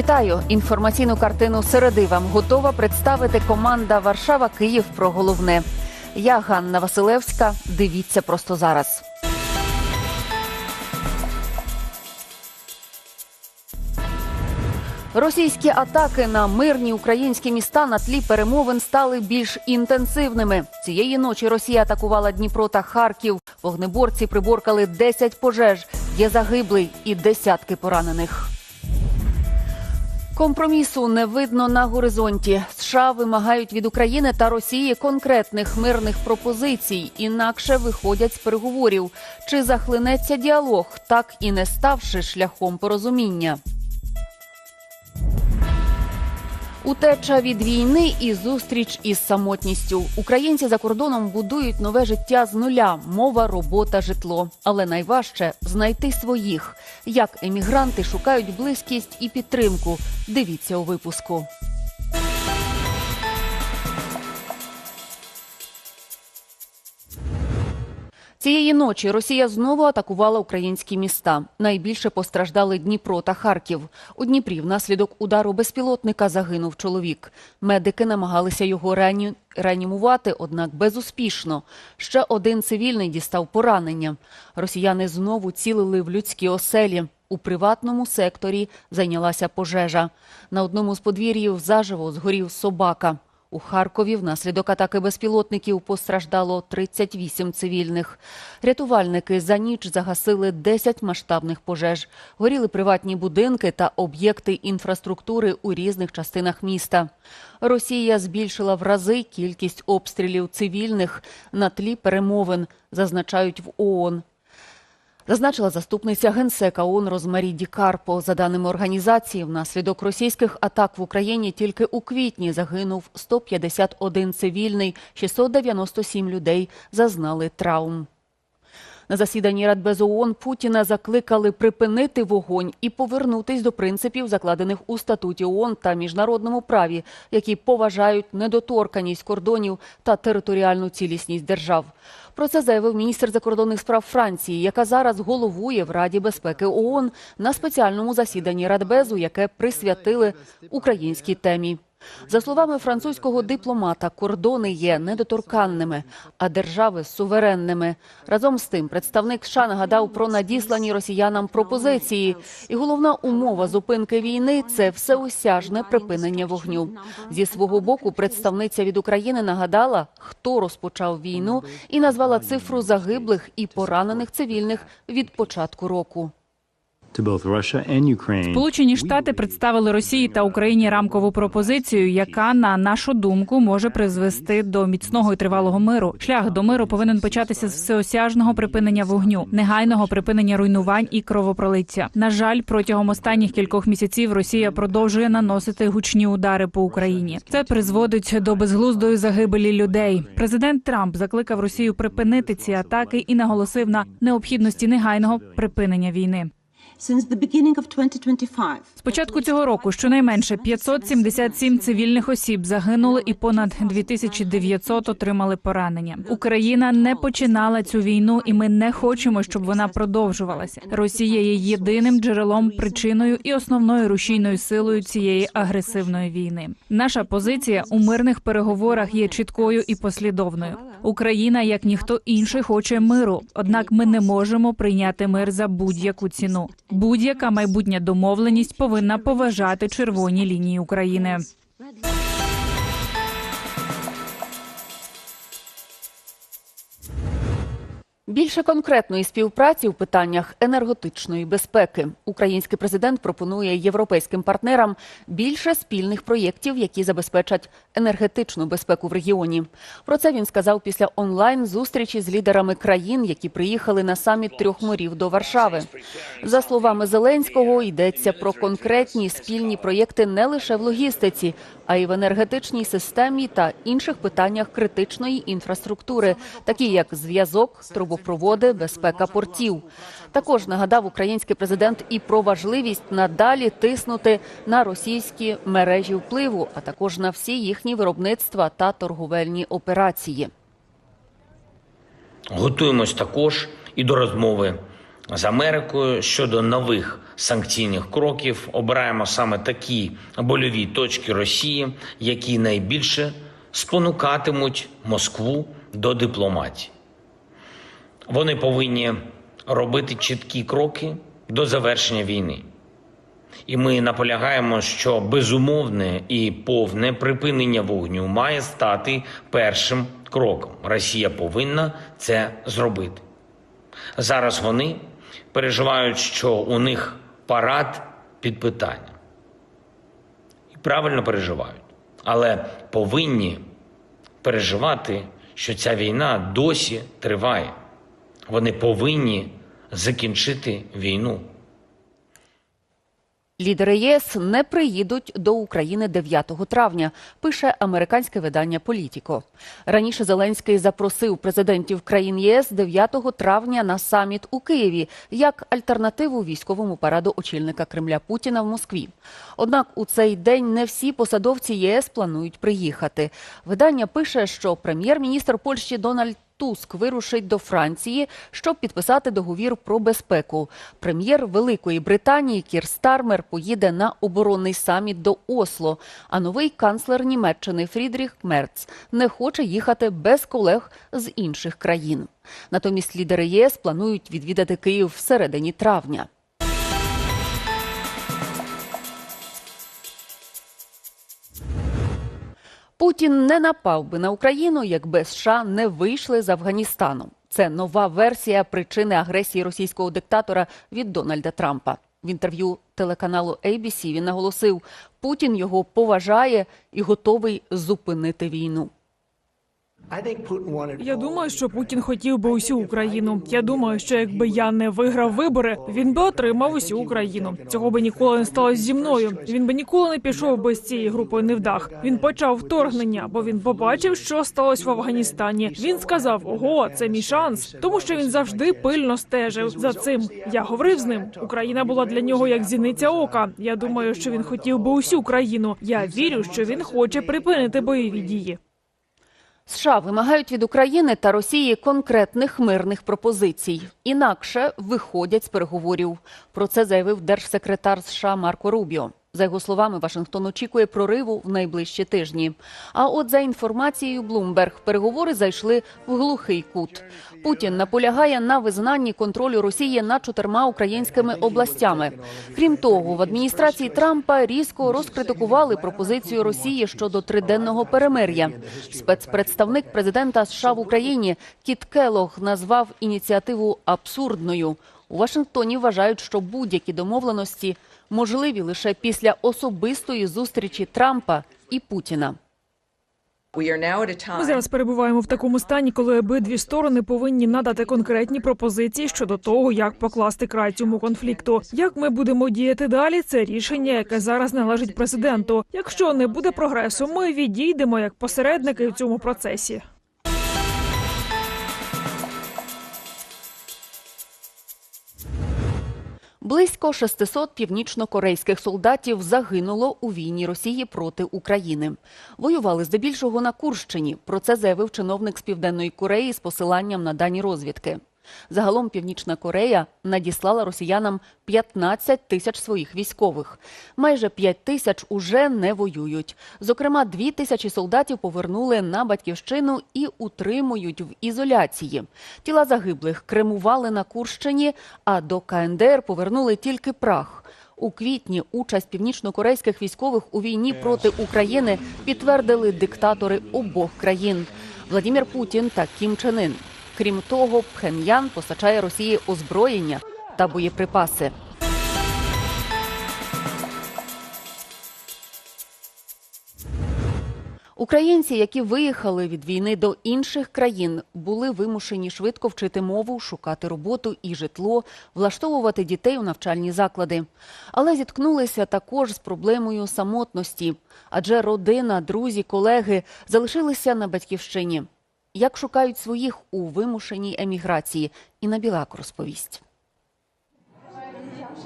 Вітаю! Інформаційну картину середи вам готова представити команда Варшава Київ про головне. Я Ганна Василевська. Дивіться просто зараз. Російські атаки на мирні українські міста на тлі перемовин стали більш інтенсивними. Цієї ночі Росія атакувала Дніпро та Харків. Вогнеборці приборкали 10 пожеж. Є загиблий і десятки поранених. Компромісу не видно на горизонті. США вимагають від України та Росії конкретних мирних пропозицій, інакше виходять з переговорів. Чи захлинеться діалог, так і не ставши шляхом порозуміння. Утеча від війни і зустріч із самотністю. Українці за кордоном будують нове життя з нуля, мова, робота, житло. Але найважче знайти своїх. Як емігранти шукають близькість і підтримку. Дивіться у випуску. Цієї ночі Росія знову атакувала українські міста. Найбільше постраждали Дніпро та Харків. У Дніпрі внаслідок удару безпілотника загинув чоловік. Медики намагалися його реані... реанімувати, однак безуспішно. Ще один цивільний дістав поранення. Росіяни знову цілили в людські оселі. У приватному секторі зайнялася пожежа. На одному з подвір'їв заживо згорів собака. У Харкові внаслідок атаки безпілотників постраждало 38 цивільних. Рятувальники за ніч загасили 10 масштабних пожеж. Горіли приватні будинки та об'єкти інфраструктури у різних частинах міста. Росія збільшила в рази кількість обстрілів цивільних на тлі перемовин, зазначають в ООН. Зазначила заступниця генсека ООН Розмарі Дікарпо. За даними організації, внаслідок російських атак в Україні тільки у квітні загинув 151 цивільний, 697 людей зазнали травм. На засіданні Радбезу ООН Путіна закликали припинити вогонь і повернутись до принципів, закладених у статуті ООН та міжнародному праві, які поважають недоторканість кордонів та територіальну цілісність держав. Про це заявив міністр закордонних справ Франції, яка зараз головує в Раді безпеки ООН на спеціальному засіданні Радбезу, яке присвятили українській темі. За словами французького дипломата, кордони є недоторканними, а держави суверенними. Разом з тим, представник США нагадав про надіслані росіянам пропозиції. І головна умова зупинки війни це всеосяжне припинення вогню. Зі свого боку, представниця від України нагадала, хто розпочав війну, і назвала цифру загиблих і поранених цивільних від початку року. Сполучені Штати представили Росії та Україні рамкову пропозицію, яка, на нашу думку, може призвести до міцного і тривалого миру. Шлях до миру повинен початися з всеосяжного припинення вогню, негайного припинення руйнувань і кровопролиття. На жаль, протягом останніх кількох місяців Росія продовжує наносити гучні удари по Україні. Це призводить до безглуздої загибелі людей. Президент Трамп закликав Росію припинити ці атаки і наголосив на необхідності негайного припинення війни. Since the beginning of 2025, З початку цього року щонайменше 577 цивільних осіб загинули і понад 2900 отримали поранення. Україна не починала цю війну, і ми не хочемо, щоб вона продовжувалася. Росія є єдиним джерелом, причиною і основною рушійною силою цієї агресивної війни. Наша позиція у мирних переговорах є чіткою і послідовною. Україна, як ніхто інший, хоче миру. Однак ми не можемо прийняти мир за будь-яку ціну. Будь-яка майбутня домовленість повинна поважати червоні лінії України. Більше конкретної співпраці у питаннях енергетичної безпеки український президент пропонує європейським партнерам більше спільних проєктів, які забезпечать енергетичну безпеку в регіоні. Про це він сказав після онлайн зустрічі з лідерами країн, які приїхали на саміт трьох морів до Варшави. За словами Зеленського, йдеться про конкретні спільні проєкти не лише в логістиці, а й в енергетичній системі та інших питаннях критичної інфраструктури, такі як зв'язок, трубопроводи, безпека портів. Також нагадав український президент і про важливість надалі тиснути на російські мережі впливу, а також на всі їхні виробництва та торговельні операції. Готуємось також і до розмови з Америкою щодо нових санкційних кроків. Обираємо саме такі больові точки Росії, які найбільше спонукатимуть Москву до дипломатії. Вони повинні робити чіткі кроки до завершення війни. І ми наполягаємо, що безумовне і повне припинення вогню має стати першим кроком. Росія повинна це зробити. Зараз вони переживають, що у них парад під питанням. І правильно переживають, але повинні переживати, що ця війна досі триває. Вони повинні закінчити війну. Лідери ЄС не приїдуть до України 9 травня, пише американське видання Політіко. Раніше Зеленський запросив президентів країн ЄС 9 травня на саміт у Києві як альтернативу військовому параду очільника Кремля Путіна в Москві. Однак у цей день не всі посадовці ЄС планують приїхати. Видання пише, що прем'єр-міністр Польщі Дональд Туск вирушить до Франції, щоб підписати договір про безпеку. Прем'єр Великої Британії Кір Стармер поїде на оборонний саміт до Осло. А новий канцлер Німеччини Фрідріх Мерц не хоче їхати без колег з інших країн. Натомість лідери ЄС планують відвідати Київ всередині травня. Путін не напав би на Україну, якби США не вийшли з Афганістану. Це нова версія причини агресії російського диктатора від Дональда Трампа. В інтерв'ю телеканалу ABC він наголосив, Путін його поважає і готовий зупинити війну. Я думаю, що Путін хотів би усю Україну. Я думаю, що якби я не виграв вибори, він би отримав усю Україну. Цього би ніколи не сталося зі мною. Він би ніколи не пішов би з цією групою невдах. Він почав вторгнення, бо він побачив, що сталося в Афганістані. Він сказав: Ого, це мій шанс, тому що він завжди пильно стежив за цим. Я говорив з ним. Україна була для нього як зіниця ока. Я думаю, що він хотів би усю країну. Я вірю, що він хоче припинити бойові дії. США вимагають від України та Росії конкретних мирних пропозицій. Інакше виходять з переговорів. Про це заявив держсекретар США Марко Рубіо. За його словами, Вашингтон очікує прориву в найближчі тижні. А от за інформацією Bloomberg, переговори зайшли в глухий кут. Путін наполягає на визнанні контролю Росії над чотирма українськими областями. Крім того, в адміністрації Трампа різко розкритикували пропозицію Росії щодо триденного перемир'я. Спецпредставник президента США в Україні Кіт Келох назвав ініціативу абсурдною. У Вашингтоні вважають, що будь-які домовленості можливі лише після особистої зустрічі Трампа і Путіна. Ми зараз перебуваємо в такому стані, коли обидві сторони повинні надати конкретні пропозиції щодо того, як покласти край цьому конфлікту. Як ми будемо діяти далі? Це рішення, яке зараз належить президенту. Якщо не буде прогресу, ми відійдемо як посередники в цьому процесі. Близько 600 північно-корейських солдатів загинуло у війні Росії проти України. Воювали здебільшого на Курщині. Про це заявив чиновник з Південної Кореї з посиланням на дані розвідки. Загалом Північна Корея надіслала росіянам 15 тисяч своїх військових. Майже 5 тисяч уже не воюють. Зокрема, 2 тисячі солдатів повернули на батьківщину і утримують в ізоляції. Тіла загиблих кремували на Курщині, а до КНДР повернули тільки прах. У квітні участь північнокорейських військових у війні проти України підтвердили диктатори обох країн Владімір Путін та Кім Чен Ін. Крім того, Пхеньян постачає Росії озброєння та боєприпаси. Українці, які виїхали від війни до інших країн, були вимушені швидко вчити мову, шукати роботу і житло, влаштовувати дітей у навчальні заклади. Але зіткнулися також з проблемою самотності, адже родина, друзі, колеги залишилися на батьківщині. Як шукають своїх у вимушеній еміграції, Інна Білак розповість.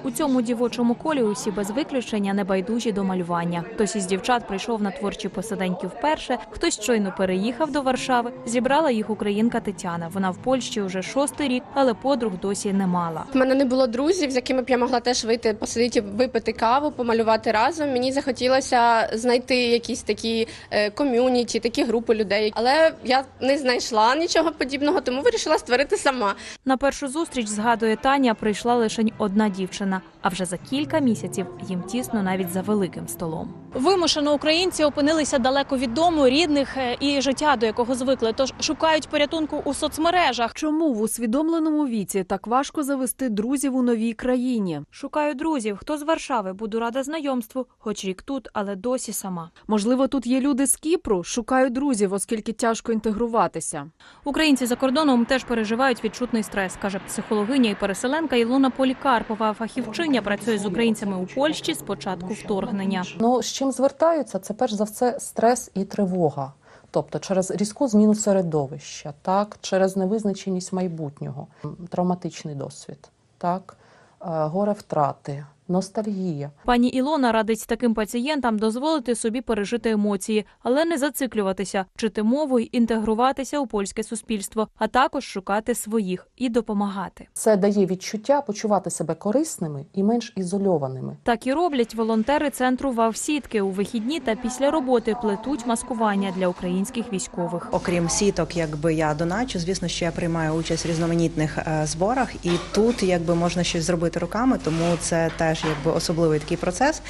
У цьому дівочому колі усі без виключення небайдужі до малювання. Хтось із дівчат прийшов на творчі посиденьки вперше, хтось щойно переїхав до Варшави. Зібрала їх українка Тетяна. Вона в Польщі уже шостий рік, але подруг досі не мала. У мене не було друзів, з якими б я могла теж вийти, посидіти, випити каву, помалювати разом. Мені захотілося знайти якісь такі е, ком'юніті, такі групи людей. Але я не знайшла нічого подібного, тому вирішила створити сама. На першу зустріч згадує Таня, прийшла лише одна дівчина. 하나 А вже за кілька місяців їм тісно навіть за великим столом. Вимушено українці опинилися далеко від дому, рідних е, і життя, до якого звикли. Тож шукають порятунку у соцмережах. Чому в усвідомленому віці так важко завести друзів у новій країні? Шукаю друзів. Хто з Варшави? Буду рада знайомству. Хоч рік тут, але досі сама. Можливо, тут є люди з Кіпру, шукаю друзів, оскільки тяжко інтегруватися. Українці за кордоном теж переживають відчутний стрес, каже психологиня і переселенка Ілона Полікарпова. Фахівчиня працює з українцями у Польщі з початку вторгнення. Ну з чим звертаються? Це перш за все стрес і тривога. Тобто через різку зміну середовища, так, через невизначеність майбутнього, травматичний досвід, так, е, горе втрати, ностальгія. Пані Ілона радить таким пацієнтам дозволити собі пережити емоції, але не зациклюватися, вчити мову й інтегруватися у польське суспільство, а також шукати своїх і допомагати. Це дає відчуття почувати себе корисними і менш ізольованими. Так і роблять волонтери центру Вавсітки у вихідні та після роботи плетуть маскування для українських військових. Окрім сіток, якби я доначу, звісно, що я приймаю участь в різноманітних е, зборах, і тут якби можна щось зробити руками, тому це теж якби особливий такий процес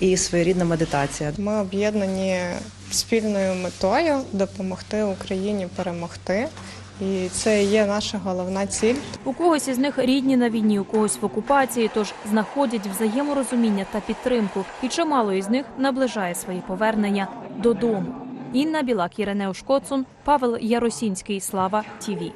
і своєрідна медитація. Ми об'єднані спільною метою допомогти Україні перемогти. І це є наша головна ціль. У когось із них рідні на війні, у когось в окупації, тож знаходять взаєморозуміння та підтримку, і чимало із них наближає свої повернення додому. Інна Білак, Іринео Шкоцун, Павел Яросінський. Слава ТІВІ.